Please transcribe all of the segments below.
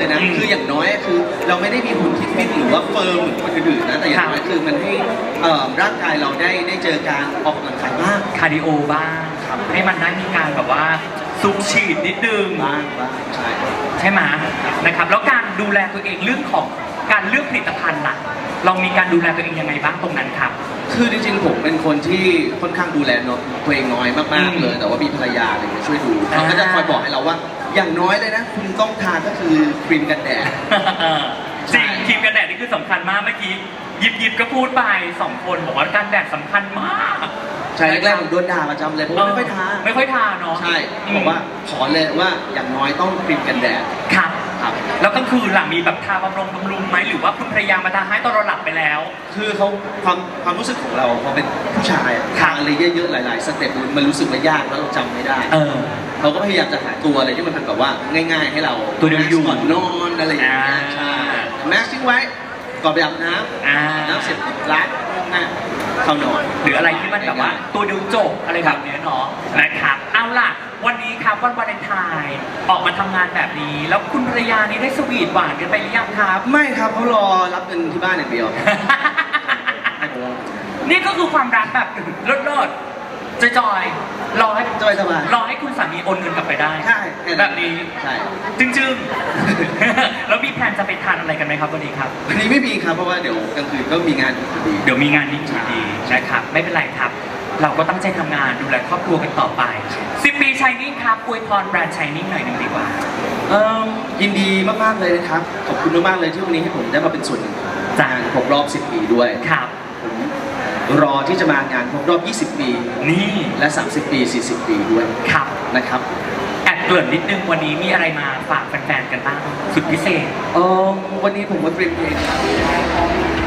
เลยนะอืมคืออย่างน้อยคือ เราไม่ได้มีหุ่นที่ฟิตหรือว่าเฟิร์มเหมือนคนอื่นๆนะแต่อย่างน้อยคือมันให้เอ่อร่างกายเราได้ได้เจอการออกกำลังกายบ้าง คาร์ดิโอบ้างให้มันได้มีการแบบว่าสูบฉีดนิดนึง บ้างบ้างใช่ ใช่ไหมนะครับ แล้วการดูแลตัวเองเรื่องของ การเลือกผลิตภัณฑ์ล่ะเรามีการดูแลตัวเองยังไงบ้างตรงนั้นครับ คือจริงๆผมเป็นคนที่ค่อนข้างดูแลตัวเองน้อยมากอืมๆเลย แต่ว่ามีภรรยาอะไรอย่างเงี้ยช่วยดูอ่าเขาก็จะคอยบอกให้เราว่า อย่างน้อยเลยนะ คุณต้องทาก็คือครีมกันแดดจริงครีมกันแดดนี่คือสำคัญมากเมื่อกี้หยิบหยิบก็พูดไปสองคนบอกว่าการแดดสำคัญมากใช่แรกๆผมโดนด่าประจำเลยเพราะว่าไม่ค่อยทาไม่ค่อยทาเนาะใช่บอกว่าขอเลยว่าอย่างน้อยต้องครีมกันแดดครับ ครับ แล้วกลางคืนหลังมีแบบทาบำรุงบำรุงไหมหรือว่าคุณภรรยามาทาให้ตอนเราหลับไปแล้ว คือเขาความความรู้สึกของเราพอเป็นผู้ชายอะทางอะไรเยอะๆหลาย ๆ สเต็ปมันรู้สึกว่ายากแล้วเราจำไม่ได้ เออ เราก็พยายามจะหาตัวอะไรที่มันทำแบบว่าง่าย ๆ ให้เราตัวเดียวอยู่ก่อนนอนอะไรอย่างเงี้ยอ่า ใช่แม็กซ์ทิ้งไว้ก่อนไปอาบน้อ่าำน้ำเสร็จล้าง หน้าเข้านอนหรืออะไรที่มันแบบว่า ตัวเดียวจบอะไรแบบเนี้ยเนาะนะครับเอาล่ะ วันนี้ครับวันวาเลนไทน์ออกมาทำงานแบบนี้ แล้วคุณภรรยานี่ได้สวีทหวานกันไปหรือยังครับ ไม่ครับเขารอรับเงินที่บ้านอย่างเดียว นี่ก็คือความรักแบบเลิศๆจอยๆรอให้สบายสบาย รอให้คุณสามีโอนเงินกลับไปได้ ใช่ค่แบบนี้ ใช่จึงๆ ครับวันนี้ครับ วันนี้ไม่มีครับเพราะว่าเดี๋ยวกลางคืนก็มีงานพอดี เดี๋ยวมีงานนี้อยู่ดีนะครับไม่เป็นไรครับ เราก็ตั้งใจทำงานดูแลครอบครัวกันต่อไป 10 ปีชายนิ่งครับอวยพรแบรนด์ชายนิ่งหน่อยหนึ่งดีกว่า เอิ่มยินดีมากๆเลยนะครับ ขอบคุณมากๆเลยที่วันนี้ให้ผมได้มาเป็นส่วนหนึ่งของจ้ะงานครบรอบ 10 ปีด้วย ครับผมรอที่จะมางานครบรอบ 20 ปี นี่และ 30 ปี 40 ปีด้วยครับนะครับแอบ เกริ่นนิดนึงวันนี้มีอะไรมาฝากแฟนๆกันบ้างสุดพิเศษ เออวันนี้ผมมาเตรียมเพลงครับ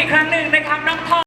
อีกครั้งหนึ่งนะครับน้องทอง